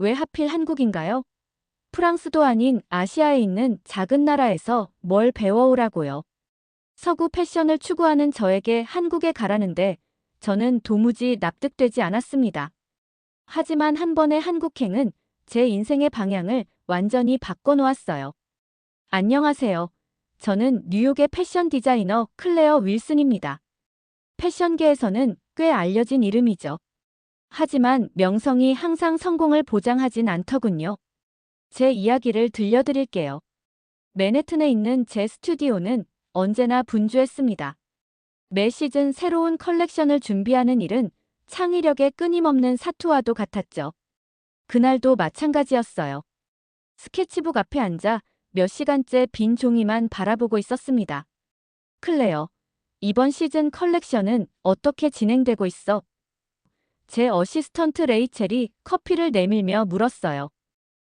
왜 하필 한국인가요? 프랑스도 아닌 아시아에 있는 작은 나라에서 뭘 배워오라고요. 서구 패션을 추구하는 저에게 한국에 가라는데 저는 도무지 납득되지 않았습니다. 하지만 한 번의 한국행은 제 인생의 방향을 완전히 바꿔놓았어요. 안녕하세요. 저는 뉴욕의 패션 디자이너 클레어 윌슨입니다. 패션계에서는 꽤 알려진 이름이죠. 하지만 명성이 항상 성공을 보장하진 않더군요. 제 이야기를 들려드릴게요. 맨해튼에 있는 제 스튜디오는 언제나 분주했습니다. 매 시즌 새로운 컬렉션을 준비하는 일은 창의력의 끊임없는 사투와도 같았죠. 그날도 마찬가지였어요. 스케치북 앞에 앉아 몇 시간째 빈 종이만 바라보고 있었습니다. 클레어, 이번 시즌 컬렉션은 어떻게 진행되고 있어? 제 어시스턴트 레이첼이 커피를 내밀며 물었어요.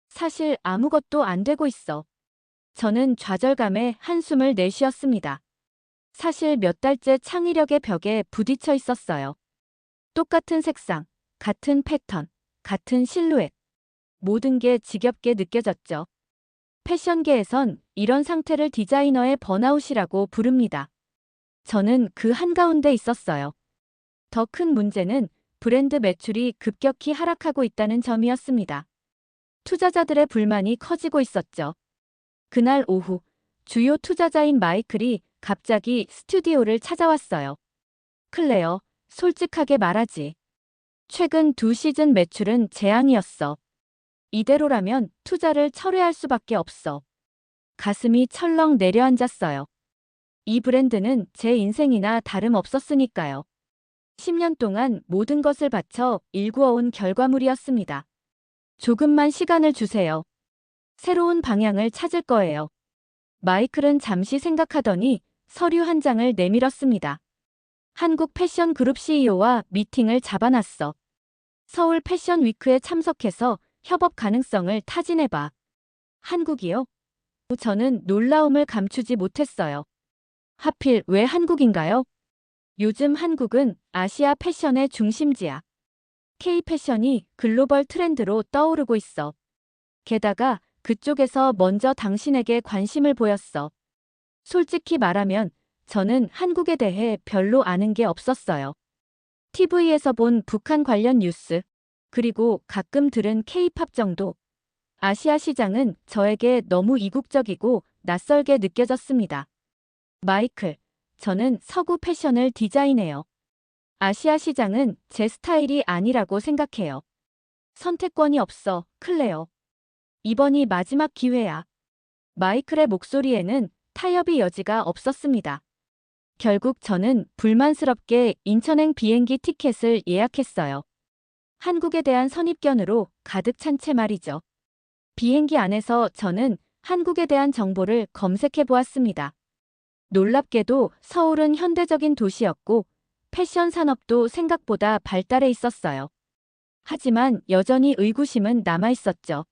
사실 아무것도 안 되고 있어. 저는 좌절감에 한숨을 내쉬었습니다. 사실 몇 달째 창의력의 벽에 부딪혀 있었어요. 똑같은 색상, 같은 패턴, 같은 실루엣. 모든 게 지겹게 느껴졌죠. 패션계에선 이런 상태를 디자이너의 번아웃이라고 부릅니다. 저는 그 한가운데 있었어요. 더 큰 문제는 브랜드 매출이 급격히 하락하고 있다는 점이었습니다. 투자자들의 불만이 커지고 있었죠. 그날 오후 주요 투자자인 마이클이 갑자기 스튜디오를 찾아왔어요. 클레어, 솔직하게 말하지. 최근 두 시즌 매출은 재앙이었어. 이대로라면 투자를 철회할 수밖에 없어. 가슴이 철렁 내려앉았어요. 이 브랜드는 제 인생이나 다름없었으니까요. 10년 동안 모든 것을 바쳐 일구어온 결과물이었습니다. 조금만 시간을 주세요. 새로운 방향을 찾을 거예요. 마이클은 잠시 생각하더니 서류 한 장을 내밀었습니다. 한국 패션 그룹 CEO와 미팅을 잡아놨어. 서울 패션 위크에 참석해서 협업 가능성을 타진해봐. 한국이요? 저는 놀라움을 감추지 못했어요. 하필 왜 한국인가요? 요즘 한국은 아시아 패션의 중심지야. K-패션이 글로벌 트렌드로 떠오르고 있어. 게다가 그쪽에서 먼저 당신에게 관심을 보였어. 솔직히 말하면 저는 한국에 대해 별로 아는 게 없었어요. TV에서 본 북한 관련 뉴스, 그리고 가끔 들은 K-팝 정도. 아시아 시장은 저에게 너무 이국적이고 낯설게 느껴졌습니다. 마이클, 저는 서구 패션을 디자인해요. 아시아 시장은 제 스타일이 아니라고 생각해요. 선택권이 없어, 클레어. 이번이 마지막 기회야. 마이클의 목소리에는 타협의 여지가 없었습니다. 결국 저는 불만스럽게 인천행 비행기 티켓을 예약했어요. 한국에 대한 선입견으로 가득 찬 채 말이죠. 비행기 안에서 저는 한국에 대한 정보를 검색해 보았습니다. 놀랍게도 서울은 현대적인 도시였고 패션 산업도 생각보다 발달해 있었어요. 하지만 여전히 의구심은 남아 있었죠.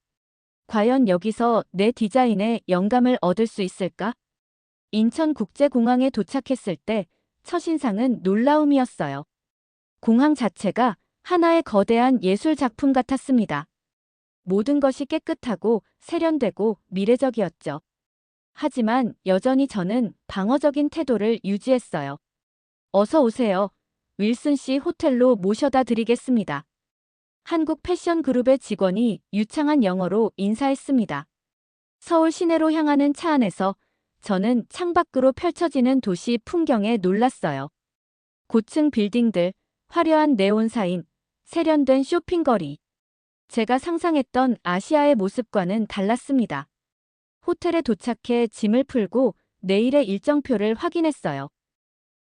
과연 여기서 내 디자인에 영감을 얻을 수 있을까? 인천국제공항에 도착했을 때 첫인상은 놀라움이었어요. 공항 자체가 하나의 거대한 예술 작품 같았습니다. 모든 것이 깨끗하고 세련되고 미래적이었죠. 하지만 여전히 저는 방어적인 태도를 유지했어요. 어서 오세요. 윌슨 씨 호텔로 모셔다 드리겠습니다. 한국 패션 그룹의 직원이 유창한 영어로 인사했습니다. 서울 시내로 향하는 차 안에서 저는 창밖으로 펼쳐지는 도시 풍경에 놀랐어요. 고층 빌딩들, 화려한 네온 사인, 세련된 쇼핑거리. 제가 상상했던 아시아의 모습과는 달랐습니다. 호텔에 도착해 짐을 풀고 내일의 일정표를 확인했어요.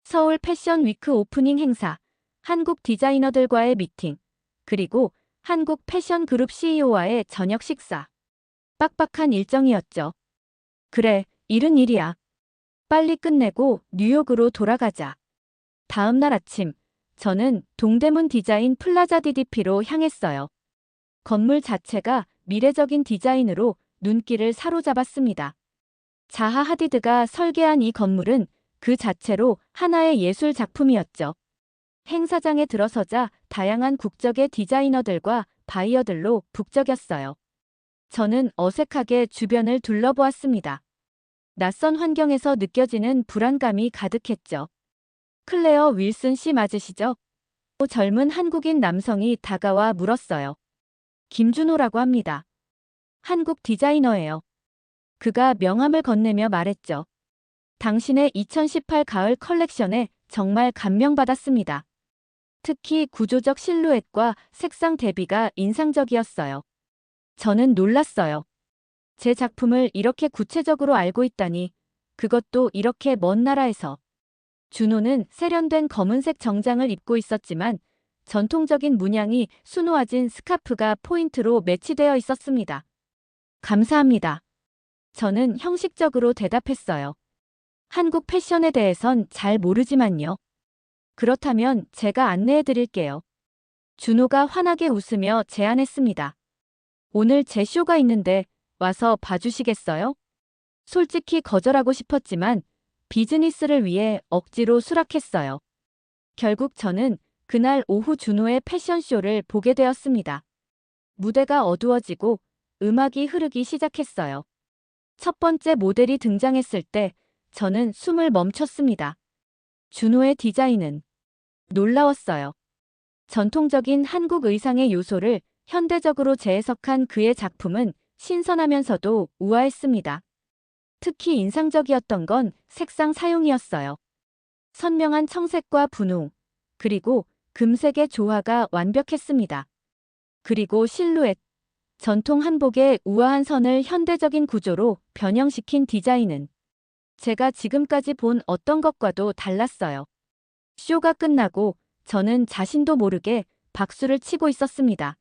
서울 패션 위크 오프닝 행사, 한국 디자이너들과의 미팅, 그리고 한국 패션 그룹 CEO와의 저녁 식사. 빡빡한 일정이었죠. 그래, 일은 일이야. 빨리 끝내고 뉴욕으로 돌아가자. 다음 날 아침, 저는 동대문 디자인 플라자 DDP로 향했어요. 건물 자체가 미래적인 디자인으로 눈길을 사로잡았습니다. 자하 하디드가 설계한 이 건물은 그 자체로 하나의 예술 작품이었죠. 행사장에 들어서자 다양한 국적의 디자이너들과 바이어들로 북적였어요. 저는 어색하게 주변을 둘러보았습니다. 낯선 환경에서 느껴지는 불안감이 가득했죠. 클레어 윌슨 씨 맞으시죠? 젊은 한국인 남성이 다가와 물었어요. 김준호라고 합니다. 한국 디자이너예요. 그가 명함을 건네며 말했죠. 당신의 2018 가을 컬렉션에 정말 감명받았습니다. 특히 구조적 실루엣과 색상 대비가 인상적이었어요. 저는 놀랐어요. 제 작품을 이렇게 구체적으로 알고 있다니, 그것도 이렇게 먼 나라에서. 준호는 세련된 검은색 정장을 입고 있었지만 전통적인 문양이 수놓아진 스카프가 포인트로 매치되어 있었습니다. 감사합니다. 저는 형식적으로 대답했어요. 한국 패션에 대해선 잘 모르지만요. 그렇다면 제가 안내해 드릴게요. 준호가 환하게 웃으며 제안했습니다. 오늘 제 쇼가 있는데 와서 봐주시겠어요? 솔직히 거절하고 싶었지만 비즈니스를 위해 억지로 수락했어요. 결국 저는 그날 오후 준호의 패션쇼를 보게 되었습니다. 무대가 어두워지고 음악이 흐르기 시작했어요. 첫 번째 모델이 등장했을 때 저는 숨을 멈췄습니다. 준호의 디자인은 놀라웠어요. 전통적인 한국 의상의 요소를 현대적으로 재해석한 그의 작품은 신선하면서도 우아했습니다. 특히 인상적이었던 건 색상 사용이었어요. 선명한 청색과 분홍, 그리고 금색의 조화가 완벽했습니다. 그리고 실루엣, 전통 한복의 우아한 선을 현대적인 구조로 변형시킨 디자인은 제가 지금까지 본 어떤 것과도 달랐어요. 쇼가 끝나고 저는 자신도 모르게 박수를 치고 있었습니다.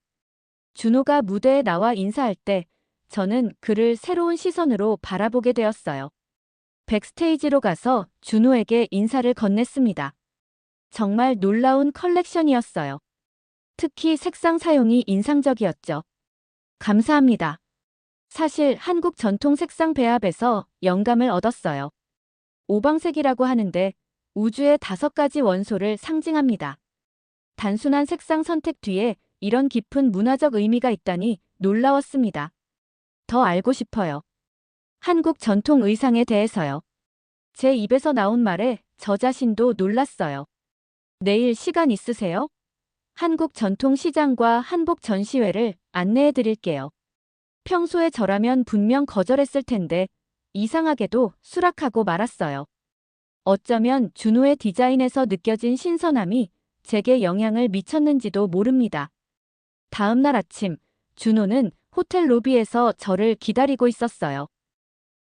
준호가 무대에 나와 인사할 때 저는 그를 새로운 시선으로 바라보게 되었어요. 백스테이지로 가서 준호에게 인사를 건넸습니다. 정말 놀라운 컬렉션이었어요. 특히 색상 사용이 인상적이었죠. 감사합니다. 사실 한국 전통 색상 배합에서 영감을 얻었어요. 오방색이라고 하는데 우주의 다섯 가지 원소를 상징합니다. 단순한 색상 선택 뒤에 이런 깊은 문화적 의미가 있다니 놀라웠습니다. 더 알고 싶어요. 한국 전통 의상에 대해서요. 제 입에서 나온 말에 저 자신도 놀랐어요. 내일 시간 있으세요? 한국 전통 시장과 한복 전시회를 안내해 드릴게요. 평소에 저라면 분명 거절했을 텐데 이상하게도 수락하고 말았어요. 어쩌면 준호의 디자인에서 느껴진 신선함이 제게 영향을 미쳤는지도 모릅니다. 다음 날 아침, 준호는 호텔 로비에서 저를 기다리고 있었어요.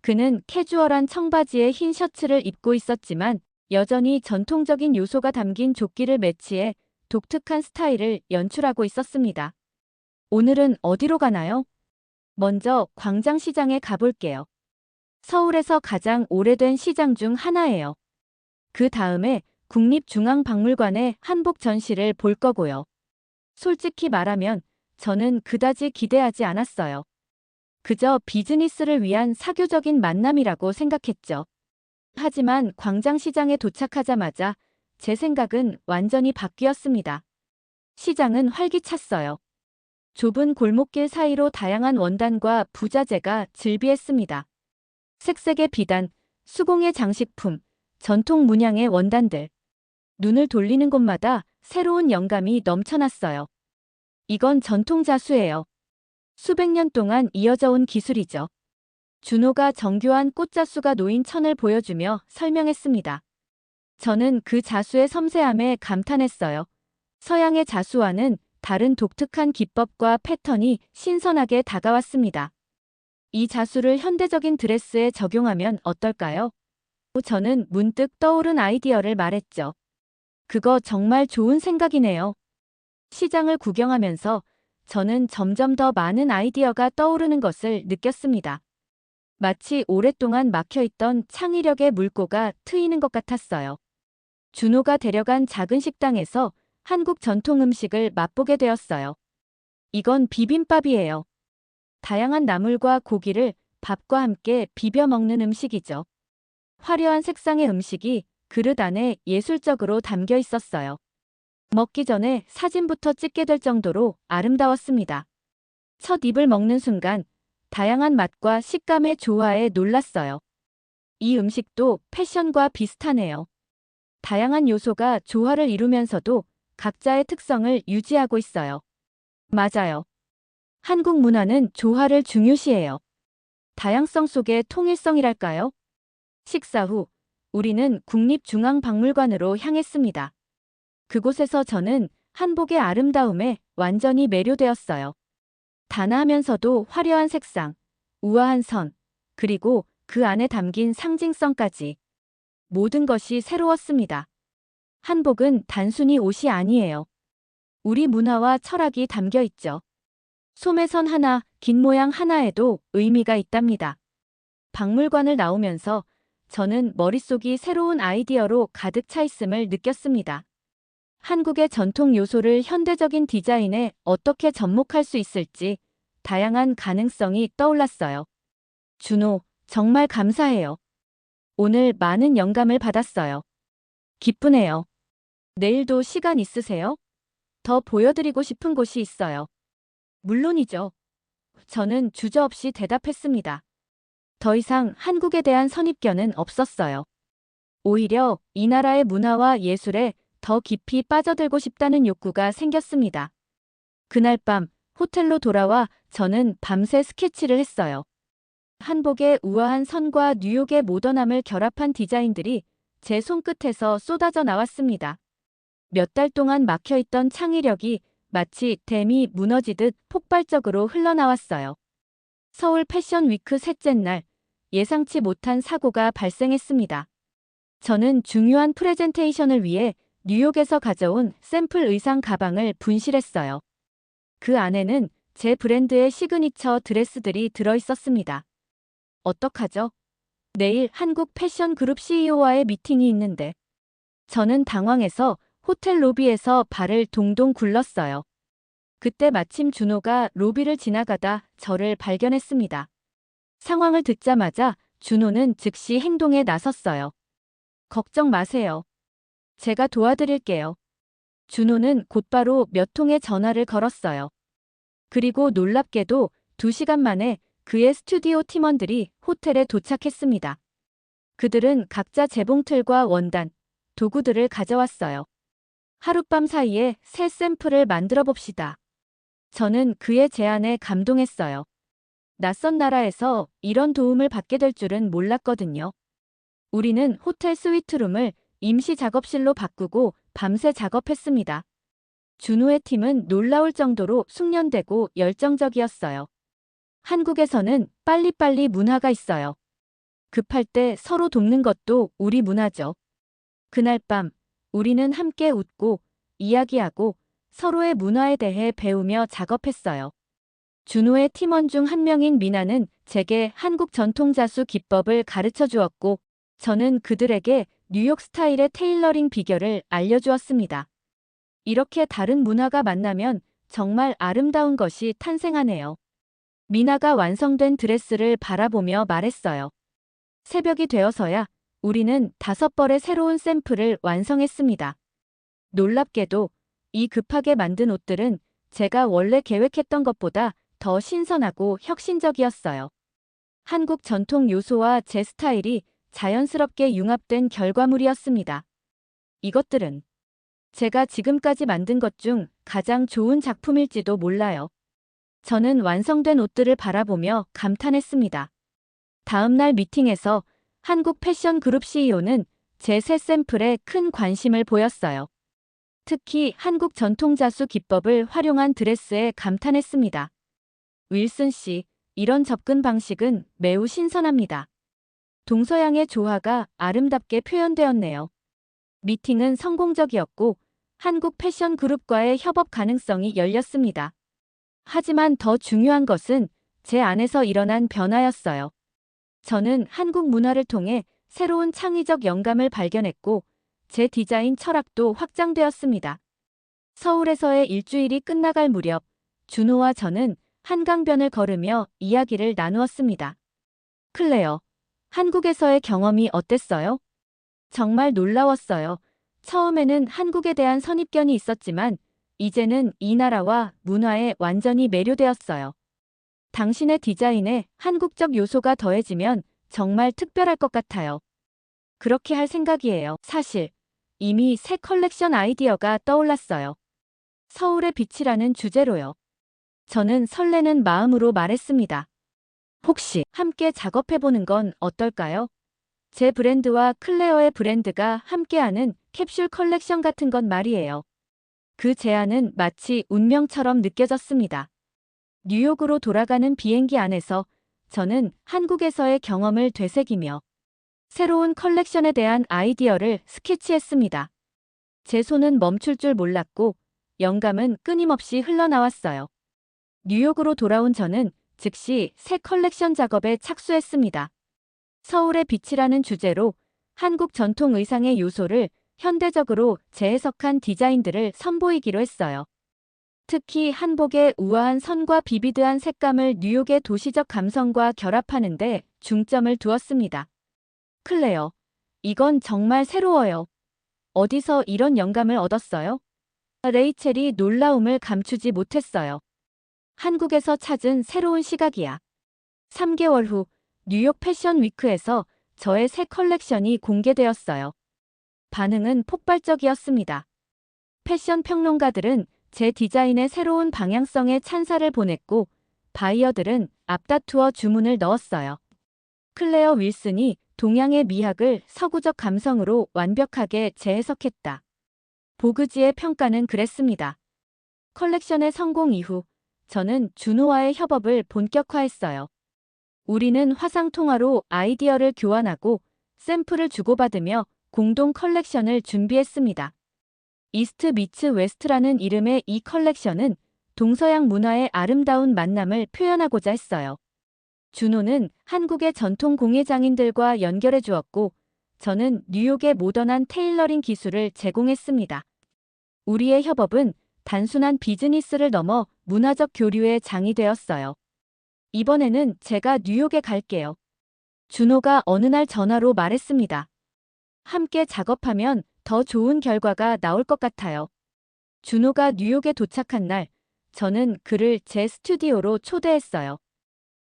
그는 캐주얼한 청바지에 흰 셔츠를 입고 있었지만 여전히 전통적인 요소가 담긴 조끼를 매치해 독특한 스타일을 연출하고 있었습니다. 오늘은 어디로 가나요? 먼저 광장시장에 가볼게요. 서울에서 가장 오래된 시장 중 하나예요. 그 다음에 국립중앙박물관의 한복 전시를 볼 거고요. 솔직히 말하면 저는 그다지 기대하지 않았어요. 그저 비즈니스를 위한 사교적인 만남이라고 생각했죠. 하지만 광장시장에 도착하자마자 제 생각은 완전히 바뀌었습니다. 시장은 활기찼어요. 좁은 골목길 사이로 다양한 원단과 부자재가 즐비했습니다. 색색의 비단, 수공예 장식품, 전통 문양의 원단들. 눈을 돌리는 곳마다 새로운 영감이 넘쳐났어요. 이건 전통 자수예요. 수백 년 동안 이어져 온 기술이죠. 준호가 정교한 꽃자수가 놓인 천을 보여주며 설명했습니다. 저는 그 자수의 섬세함에 감탄했어요. 서양의 자수와는 다른 독특한 기법과 패턴이 신선하게 다가왔습니다. 이 자수를 현대적인 드레스에 적용하면 어떨까요? 저는 문득 떠오른 아이디어를 말했죠. 그거 정말 좋은 생각이네요. 시장을 구경하면서 저는 점점 더 많은 아이디어가 떠오르는 것을 느꼈습니다. 마치 오랫동안 막혀있던 창의력의 물꼬가 트이는 것 같았어요. 준호가 데려간 작은 식당에서 한국 전통 음식을 맛보게 되었어요. 이건 비빔밥이에요. 다양한 나물과 고기를 밥과 함께 비벼 먹는 음식이죠. 화려한 색상의 음식이 그릇 안에 예술적으로 담겨 있었어요. 먹기 전에 사진부터 찍게 될 정도로 아름다웠습니다. 첫 입을 먹는 순간 다양한 맛과 식감의 조화에 놀랐어요. 이 음식도 패션과 비슷하네요. 다양한 요소가 조화를 이루면서도 각자의 특성을 유지하고 있어요. 맞아요. 한국 문화는 조화를 중요시해요. 다양성 속의 통일성이랄까요? 식사 후 우리는 국립중앙박물관으로 향했습니다. 그곳에서 저는 한복의 아름다움에 완전히 매료되었어요. 단아하면서도 화려한 색상, 우아한 선, 그리고 그 안에 담긴 상징성까지 모든 것이 새로웠습니다. 한복은 단순히 옷이 아니에요. 우리 문화와 철학이 담겨 있죠. 소매선 하나, 긴 모양 하나에도 의미가 있답니다. 박물관을 나오면서 저는 머릿속이 새로운 아이디어로 가득 차 있음을 느꼈습니다. 한국의 전통 요소를 현대적인 디자인에 어떻게 접목할 수 있을지 다양한 가능성이 떠올랐어요. 준호, 정말 감사해요. 오늘 많은 영감을 받았어요. 기쁘네요. 내일도 시간 있으세요? 더 보여드리고 싶은 곳이 있어요. 물론이죠. 저는 주저없이 대답했습니다. 더 이상 한국에 대한 선입견은 없었어요. 오히려 이 나라의 문화와 예술에 더 깊이 빠져들고 싶다는 욕구가 생겼습니다. 그날 밤 호텔로 돌아와 저는 밤새 스케치를 했어요. 한복의 우아한 선과 뉴욕의 모던함을 결합한 디자인들이 제 손끝에서 쏟아져 나왔습니다. 몇 달 동안 막혀있던 창의력이 마치 댐이 무너지듯 폭발적으로 흘러나왔어요. 서울 패션 위크 셋째 날 예상치 못한 사고가 발생했습니다. 저는 중요한 프레젠테이션을 위해 뉴욕에서 가져온 샘플 의상 가방을 분실했어요. 그 안에는 제 브랜드의 시그니처 드레스들이 들어 있었습니다. 어떡하죠? 내일 한국 패션 그룹 CEO와의 미팅이 있는데 저는 당황해서 호텔 로비에서 발을 동동 굴렀어요. 그때 마침 준호가 로비를 지나가다 저를 발견했습니다. 상황을 듣자마자 준호는 즉시 행동에 나섰어요. 걱정 마세요. 제가 도와드릴게요. 준호는 곧바로 몇 통의 전화를 걸었어요. 그리고 놀랍게도 2시간 만에 그의 스튜디오 팀원들이 호텔에 도착했습니다. 그들은 각자 재봉틀과 원단, 도구들을 가져왔어요. 하룻밤 사이에 새 샘플을 만들어 봅시다. 저는 그의 제안에 감동했어요. 낯선 나라에서 이런 도움을 받게 될 줄은 몰랐거든요. 우리는 호텔 스위트룸을 임시 작업실로 바꾸고 밤새 작업했습니다. 준호의 팀은 놀라울 정도로 숙련되고 열정적이었어요. 한국에서는 빨리빨리 문화가 있어요. 급할 때 서로 돕는 것도 우리 문화죠. 그날 밤 우리는 함께 웃고 이야기하고 서로의 문화에 대해 배우며 작업했어요. 준호의 팀원 중 한 명인 미나는 제게 한국 전통자수 기법을 가르쳐 주었고 저는 그들에게 뉴욕 스타일의 테일러링 비결을 알려주었습니다. 이렇게 다른 문화가 만나면 정말 아름다운 것이 탄생하네요. 미나가 완성된 드레스를 바라보며 말했어요. 새벽이 되어서야 우리는 다섯 벌의 새로운 샘플을 완성했습니다. 놀랍게도 이 급하게 만든 옷들은 제가 원래 계획했던 것보다 더 신선하고 혁신적이었어요. 한국 전통 요소와 제 스타일이 자연스럽게 융합된 결과물이었습니다. 이것들은 제가 지금까지 만든 것 중 가장 좋은 작품일지도 몰라요. 저는 완성된 옷들을 바라보며 감탄했습니다. 다음 날 미팅에서 한국 패션 그룹 CEO는 제 새 샘플에 큰 관심을 보였어요. 특히 한국 전통 자수 기법을 활용한 드레스에 감탄했습니다. 윌슨 씨, 이런 접근 방식은 매우 신선합니다. 동서양의 조화가 아름답게 표현되었네요. 미팅은 성공적이었고 한국 패션 그룹과의 협업 가능성이 열렸습니다. 하지만 더 중요한 것은 제 안에서 일어난 변화였어요. 저는 한국 문화를 통해 새로운 창의적 영감을 발견했고 제 디자인 철학도 확장되었습니다. 서울에서의 일주일이 끝나갈 무렵 준호와 저는 한강변을 걸으며 이야기를 나누었습니다. 클레어, 한국에서의 경험이 어땠어요? 정말 놀라웠어요. 처음에는 한국에 대한 선입견이 있었지만 이제는 이 나라와 문화에 완전히 매료되었어요. 당신의 디자인에 한국적 요소가 더해지면 정말 특별할 것 같아요. 그렇게 할 생각이에요. 사실 이미 새 컬렉션 아이디어가 떠올랐어요. 서울의 빛이라는 주제로요. 저는 설레는 마음으로 말했습니다. 혹시 함께 작업해보는 건 어떨까요? 제 브랜드와 클레어의 브랜드가 함께하는 캡슐 컬렉션 같은 건 말이에요. 그 제안은 마치 운명처럼 느껴졌습니다. 뉴욕으로 돌아가는 비행기 안에서 저는 한국에서의 경험을 되새기며 새로운 컬렉션에 대한 아이디어를 스케치했습니다. 제 손은 멈출 줄 몰랐고 영감은 끊임없이 흘러나왔어요. 뉴욕으로 돌아온 저는 즉시 새 컬렉션 작업에 착수했습니다. 서울의 빛이라는 주제로 한국 전통 의상의 요소를 현대적으로 재해석한 디자인들을 선보이기로 했어요. 특히 한복의 우아한 선과 비비드한 색감을 뉴욕의 도시적 감성과 결합하는데 중점을 두었습니다. 클레어, 이건 정말 새로워요. 어디서 이런 영감을 얻었어요? 레이첼이 놀라움을 감추지 못했어요. 한국에서 찾은 새로운 시각이야. 3개월 후 뉴욕 패션 위크에서 저의 새 컬렉션이 공개되었어요. 반응은 폭발적이었습니다. 패션 평론가들은 제 디자인의 새로운 방향성에 찬사를 보냈고 바이어들은 앞다투어 주문을 넣었어요. 클레어 윌슨이 동양의 미학을 서구적 감성으로 완벽하게 재해석했다. 보그지의 평가는 그랬습니다. 컬렉션의 성공 이후 저는 준호와의 협업을 본격화했어요. 우리는 화상 통화로 아이디어를 교환하고 샘플을 주고받으며 공동 컬렉션을 준비했습니다. 이스트 미츠 웨스트라는 이름의 이 컬렉션은 동서양 문화의 아름다운 만남을 표현하고자 했어요. 준호는 한국의 전통 공예 장인들과 연결해 주었고 저는 뉴욕의 모던한 테일러링 기술을 제공했습니다. 우리의 협업은 단순한 비즈니스를 넘어 문화적 교류의 장이 되었어요. 이번에는 제가 뉴욕에 갈게요. 준호가 어느 날 전화로 말했습니다. 함께 작업하면 더 좋은 결과가 나올 것 같아요. 준호가 뉴욕에 도착한 날, 저는 그를 제 스튜디오로 초대했어요.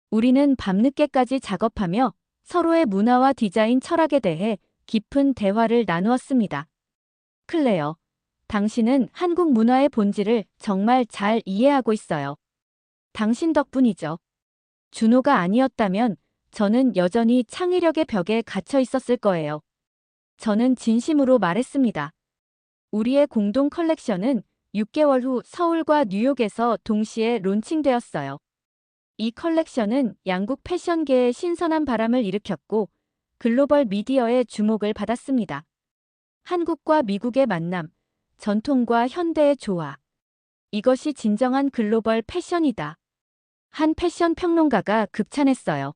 우리는 밤늦게까지 작업하며 서로의 문화와 디자인 철학에 대해 깊은 대화를 나누었습니다. 클레어, 당신은 한국 문화의 본질을 정말 잘 이해하고 있어요. 당신 덕분이죠. 준호가 아니었다면 저는 여전히 창의력의 벽에 갇혀 있었을 거예요. 저는 진심으로 말했습니다. 우리의 공동 컬렉션은 6개월 후 서울과 뉴욕에서 동시에 론칭되었어요. 이 컬렉션은 양국 패션계에 신선한 바람을 일으켰고 글로벌 미디어의 주목을 받았습니다. 한국과 미국의 만남, 전통과 현대의 조화. 이것이 진정한 글로벌 패션이다. 한 패션 평론가가 극찬했어요.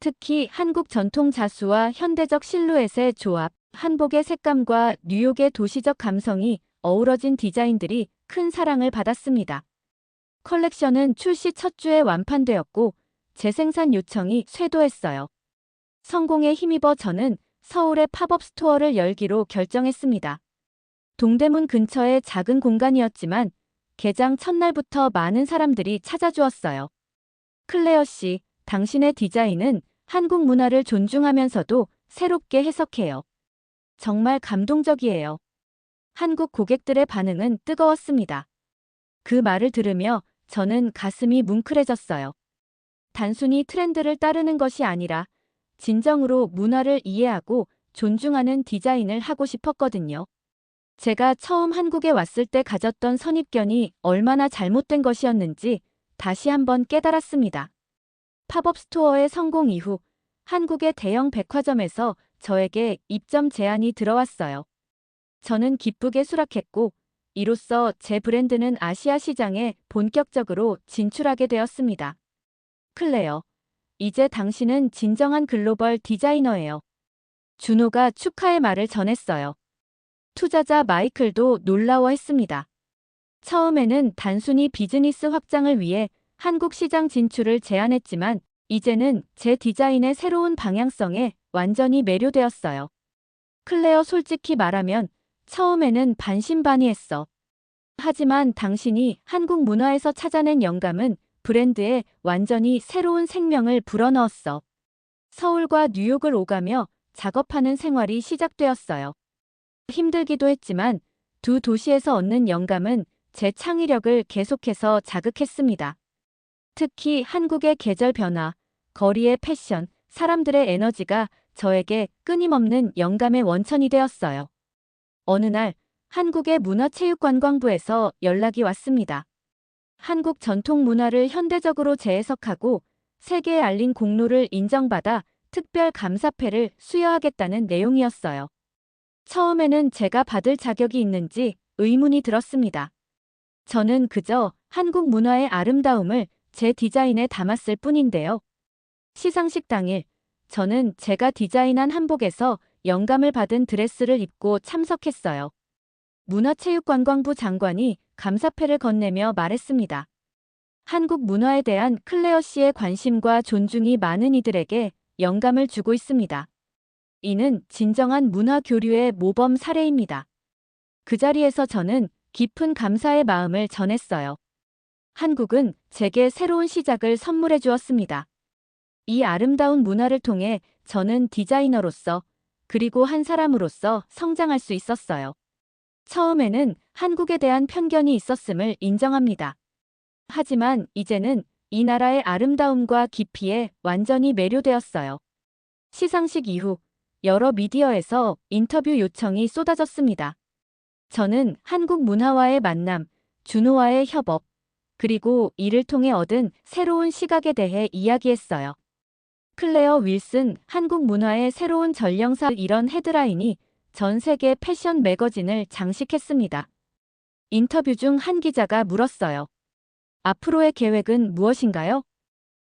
특히 한국 전통 자수와 현대적 실루엣의 조합, 한복의 색감과 뉴욕의 도시적 감성이 어우러진 디자인들이 큰 사랑을 받았습니다. 컬렉션은 출시 첫 주에 완판되었고 재생산 요청이 쇄도했어요. 성공에 힘입어 저는 서울의 팝업 스토어를 열기로 결정했습니다. 동대문 근처의 작은 공간이었지만 개장 첫날부터 많은 사람들이 찾아주었어요. 클레어 씨, 당신의 디자인은 한국 문화를 존중하면서도 새롭게 해석해요. 정말 감동적이에요. 한국 고객들의 반응은 뜨거웠습니다. 그 말을 들으며 저는 가슴이 뭉클해졌어요. 단순히 트렌드를 따르는 것이 아니라 진정으로 문화를 이해하고 존중하는 디자인을 하고 싶었거든요. 제가 처음 한국에 왔을 때 가졌던 선입견이 얼마나 잘못된 것이었는지 다시 한번 깨달았습니다. 팝업 스토어의 성공 이후 한국의 대형 백화점에서 저에게 입점 제안이 들어왔어요. 저는 기쁘게 수락했고 이로써 제 브랜드는 아시아 시장에 본격적으로 진출하게 되었습니다. 클레어, 이제 당신은 진정한 글로벌 디자이너예요. 준호가 축하의 말을 전했어요. 투자자 마이클도 놀라워했습니다. 처음에는 단순히 비즈니스 확장을 위해 한국 시장 진출을 제안했지만 이제는 제 디자인의 새로운 방향성에 완전히 매료되었어요. 클레어 솔직히 말하면 처음에는 반신반의했어. 하지만 당신이 한국 문화에서 찾아낸 영감은 브랜드에 완전히 새로운 생명을 불어넣었어. 서울과 뉴욕을 오가며 작업하는 생활이 시작되었어요. 힘들기도 했지만 두 도시에서 얻는 영감은 제 창의력을 계속해서 자극했습니다. 특히 한국의 계절 변화, 거리의 패션, 사람들의 에너지가 저에게 끊임없는 영감의 원천이 되었어요. 어느 날 한국의 문화체육관광부에서 연락이 왔습니다. 한국 전통 문화를 현대적으로 재해석하고 세계에 알린 공로를 인정받아 특별 감사패를 수여하겠다는 내용이었어요. 처음에는 제가 받을 자격이 있는지 의문이 들었습니다. 저는 그저 한국 문화의 아름다움을 제 디자인에 담았을 뿐인데요. 시상식 당일, 저는 제가 디자인한 한복에서 영감을 받은 드레스를 입고 참석했어요. 문화체육관광부 장관이 감사패를 건네며 말했습니다. 한국 문화에 대한 클레어 씨의 관심과 존중이 많은 이들에게 영감을 주고 있습니다. 이는 진정한 문화 교류의 모범 사례입니다. 그 자리에서 저는 깊은 감사의 마음을 전했어요. 한국은 제게 새로운 시작을 선물해 주었습니다. 이 아름다운 문화를 통해 저는 디자이너로서 그리고 한 사람으로서 성장할 수 있었어요. 처음에는 한국에 대한 편견이 있었음을 인정합니다. 하지만 이제는 이 나라의 아름다움과 깊이에 완전히 매료되었어요. 시상식 이후 여러 미디어에서 인터뷰 요청이 쏟아졌습니다. 저는 한국 문화와의 만남, 준호와의 협업, 그리고 이를 통해 얻은 새로운 시각에 대해 이야기했어요. 클레어 윌슨 한국 문화의 새로운 전령사 이런 헤드라인이 전 세계 패션 매거진을 장식했습니다. 인터뷰 중 한 기자가 물었어요. 앞으로의 계획은 무엇인가요?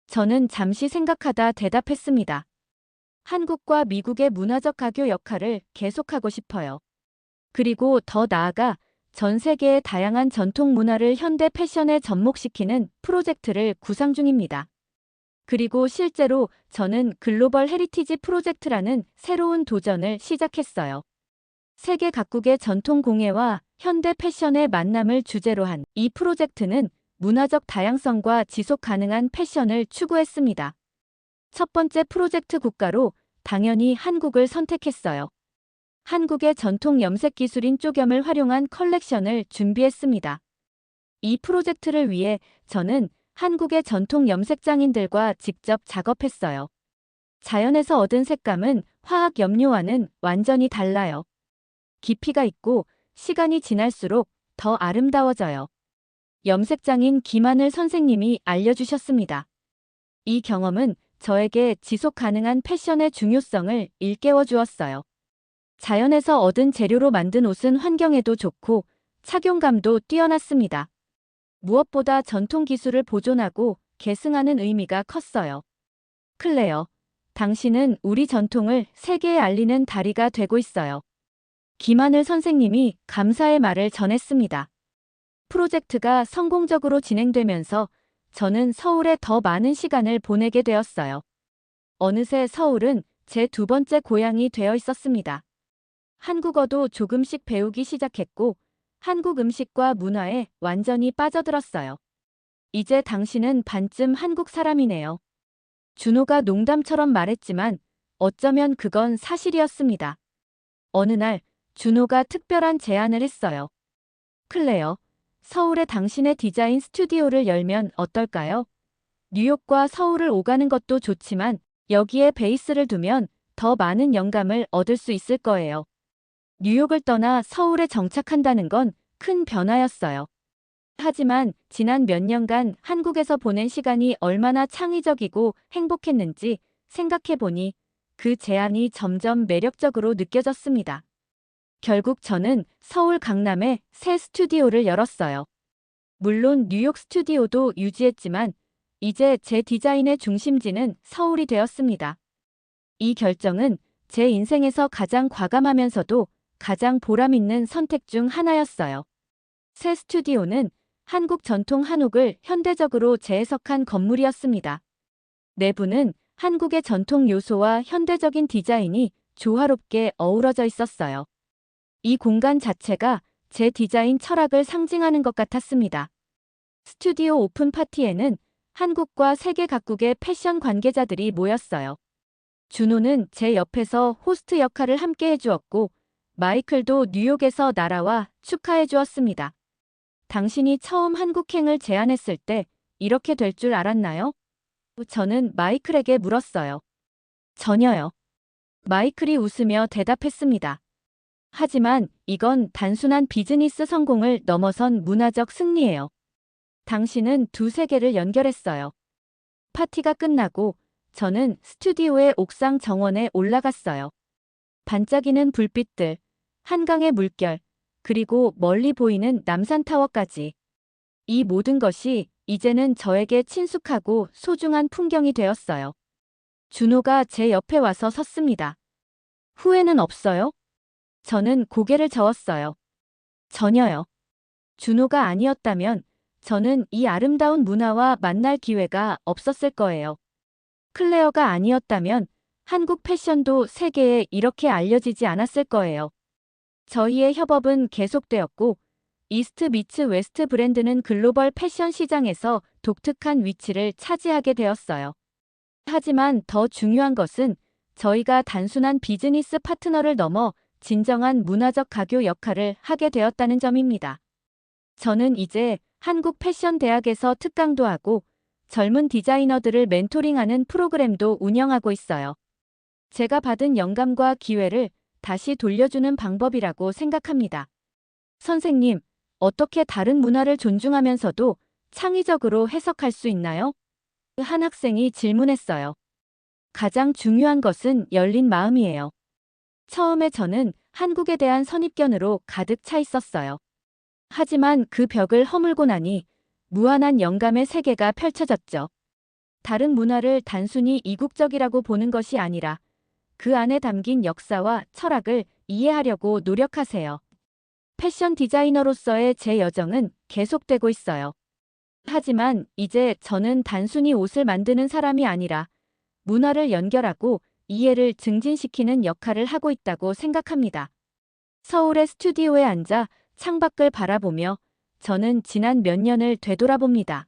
저는 잠시 생각하다 대답했습니다. 한국과 미국의 문화적 가교 역할을 계속하고 싶어요. 그리고 더 나아가 전 세계의 다양한 전통 문화를 현대 패션에 접목시키는 프로젝트를 구상 중입니다. 그리고 실제로 저는 글로벌 헤리티지 프로젝트라는 새로운 도전을 시작했어요. 세계 각국의 전통 공예와 현대 패션의 만남을 주제로 한 이 프로젝트는 문화적 다양성과 지속 가능한 패션을 추구했습니다. 첫 번째 프로젝트 국가로 당연히 한국을 선택했어요. 한국의 전통 염색 기술인 쪼겸을 활용한 컬렉션을 준비했습니다. 이 프로젝트를 위해 저는 한국의 전통 염색장인들과 직접 작업했어요. 자연에서 얻은 색감은 화학 염료와는 완전히 달라요. 깊이가 있고 시간이 지날수록 더 아름다워져요. 염색장인 김하늘 선생님이 알려주셨습니다. 이 경험은 저에게 지속 가능한 패션의 중요성을 일깨워 주었어요. 자연에서 얻은 재료로 만든 옷은 환경에도 좋고 착용감도 뛰어났습니다. 무엇보다 전통 기술을 보존하고 계승하는 의미가 컸어요. 클레어, 당신은 우리 전통을 세계에 알리는 다리가 되고 있어요. 김하늘 선생님이 감사의 말을 전했습니다. 프로젝트가 성공적으로 진행되면서 저는 서울에 더 많은 시간을 보내게 되었어요. 어느새 서울은 제 두 번째 고향이 되어 있었습니다. 한국어도 조금씩 배우기 시작했고 한국 음식과 문화에 완전히 빠져들었어요. 이제 당신은 반쯤 한국 사람이네요. 준호가 농담처럼 말했지만 어쩌면 그건 사실이었습니다. 어느 날 준호가 특별한 제안을 했어요. 클레어, 서울에 당신의 디자인 스튜디오를 열면 어떨까요? 뉴욕과 서울을 오가는 것도 좋지만 여기에 베이스를 두면 더 많은 영감을 얻을 수 있을 거예요. 뉴욕을 떠나 서울에 정착한다는 건 큰 변화였어요. 하지만 지난 몇 년간 한국에서 보낸 시간이 얼마나 창의적이고 행복했는지 생각해보니 그 제안이 점점 매력적으로 느껴졌습니다. 결국 저는 서울 강남에 새 스튜디오를 열었어요. 물론 뉴욕 스튜디오도 유지했지만 이제 제 디자인의 중심지는 서울이 되었습니다. 이 결정은 제 인생에서 가장 과감하면서도 가장 보람있는 선택 중 하나였어요. 새 스튜디오는 한국 전통 한옥을 현대적으로 재해석한 건물이었습니다. 내부는 한국의 전통 요소와 현대적인 디자인이 조화롭게 어우러져 있었어요. 이 공간 자체가 제 디자인 철학을 상징하는 것 같았습니다. 스튜디오 오픈 파티에는 한국과 세계 각국의 패션 관계자들이 모였어요. 준호는 제 옆에서 호스트 역할을 함께 해주었고, 마이클도 뉴욕에서 날아와 축하해 주었습니다. 당신이 처음 한국행을 제안했을 때 이렇게 될 줄 알았나요? 저는 마이클에게 물었어요. 전혀요. 마이클이 웃으며 대답했습니다. 하지만 이건 단순한 비즈니스 성공을 넘어선 문화적 승리예요. 당신은 두 세계를 연결했어요. 파티가 끝나고 저는 스튜디오의 옥상 정원에 올라갔어요. 반짝이는 불빛들, 한강의 물결, 그리고 멀리 보이는 남산타워까지. 이 모든 것이 이제는 저에게 친숙하고 소중한 풍경이 되었어요. 준호가 제 옆에 와서 섰습니다. 후회는 없어요? 저는 고개를 저었어요. 전혀요. 준호가 아니었다면 저는 이 아름다운 문화와 만날 기회가 없었을 거예요. 클레어가 아니었다면 한국 패션도 세계에 이렇게 알려지지 않았을 거예요. 저희의 협업은 계속되었고, 이스트 미츠 웨스트 브랜드는 글로벌 패션 시장에서 독특한 위치를 차지하게 되었어요. 하지만 더 중요한 것은 저희가 단순한 비즈니스 파트너를 넘어 진정한 문화적 가교 역할을 하게 되었다는 점입니다. 저는 이제 한국 패션 대학에서 특강도 하고 젊은 디자이너들을 멘토링하는 프로그램도 운영하고 있어요. 제가 받은 영감과 기회를 다시 돌려주는 방법이라고 생각합니다. 선생님, 어떻게 다른 문화를 존중하면서도 창의적으로 해석할 수 있나요? 한 학생이 질문했어요. 가장 중요한 것은 열린 마음이에요. 처음에 저는 한국에 대한 선입견으로 가득 차 있었어요. 하지만 그 벽을 허물고 나니 무한한 영감의 세계가 펼쳐졌죠. 다른 문화를 단순히 이국적이라고 보는 것이 아니라 그 안에 담긴 역사와 철학을 이해하려고 노력하세요. 패션 디자이너로서의 제 여정은 계속되고 있어요. 하지만 이제 저는 단순히 옷을 만드는 사람이 아니라 문화를 연결하고 이해를 증진시키는 역할을 하고 있다고 생각합니다. 서울의 스튜디오에 앉아 창밖을 바라보며 저는 지난 몇 년을 되돌아봅니다.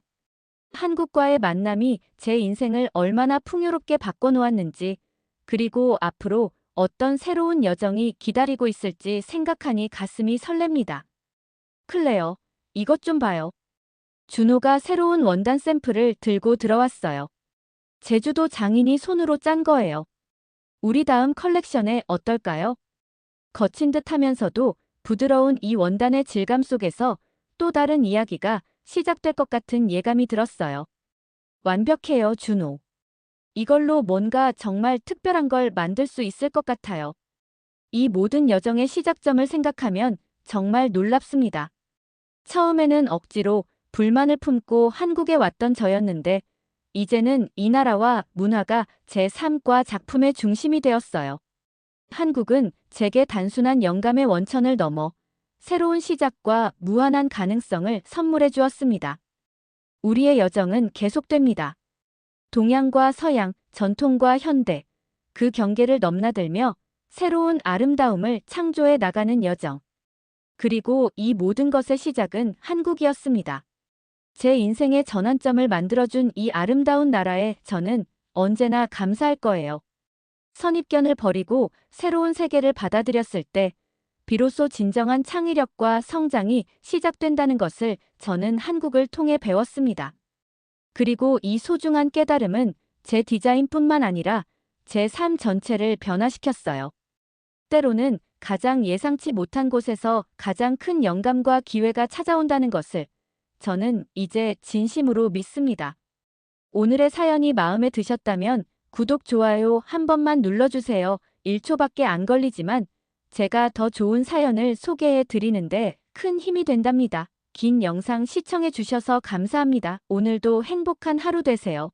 한국과의 만남이 제 인생을 얼마나 풍요롭게 바꿔놓았는지, 그리고 앞으로 어떤 새로운 여정이 기다리고 있을지 생각하니 가슴이 설렙니다. 클레어, 이것 좀 봐요. 준호가 새로운 원단 샘플을 들고 들어왔어요. 제주도 장인이 손으로 짠 거예요. 우리 다음 컬렉션에 어떨까요? 거친 듯 하면서도 부드러운 이 원단의 질감 속에서 또 다른 이야기가 시작될 것 같은 예감이 들었어요. 완벽해요, 준호. 이걸로 뭔가 정말 특별한 걸 만들 수 있을 것 같아요. 이 모든 여정의 시작점을 생각하면 정말 놀랍습니다. 처음에는 억지로 불만을 품고 한국에 왔던 저였는데, 이제는 이 나라와 문화가 제 삶과 작품의 중심이 되었어요. 한국은 제게 단순한 영감의 원천을 넘어 새로운 시작과 무한한 가능성을 선물해 주었습니다. 우리의 여정은 계속됩니다. 동양과 서양, 전통과 현대, 그 경계를 넘나들며 새로운 아름다움을 창조해 나가는 여정. 그리고 이 모든 것의 시작은 한국이었습니다. 제 인생의 전환점을 만들어준 이 아름다운 나라에 저는 언제나 감사할 거예요. 선입견을 버리고 새로운 세계를 받아들였을 때 비로소 진정한 창의력과 성장이 시작된다는 것을 저는 한국을 통해 배웠습니다. 그리고 이 소중한 깨달음은 제 디자인뿐만 아니라 제 삶 전체를 변화시켰어요. 때로는 가장 예상치 못한 곳에서 가장 큰 영감과 기회가 찾아온다는 것을 저는 이제 진심으로 믿습니다. 오늘의 사연이 마음에 드셨다면 구독, 좋아요 한 번만 눌러주세요. 1초밖에 안 걸리지만 제가 더 좋은 사연을 소개해 드리는데 큰 힘이 된답니다. 긴 영상 시청해 주셔서 감사합니다. 오늘도 행복한 하루 되세요.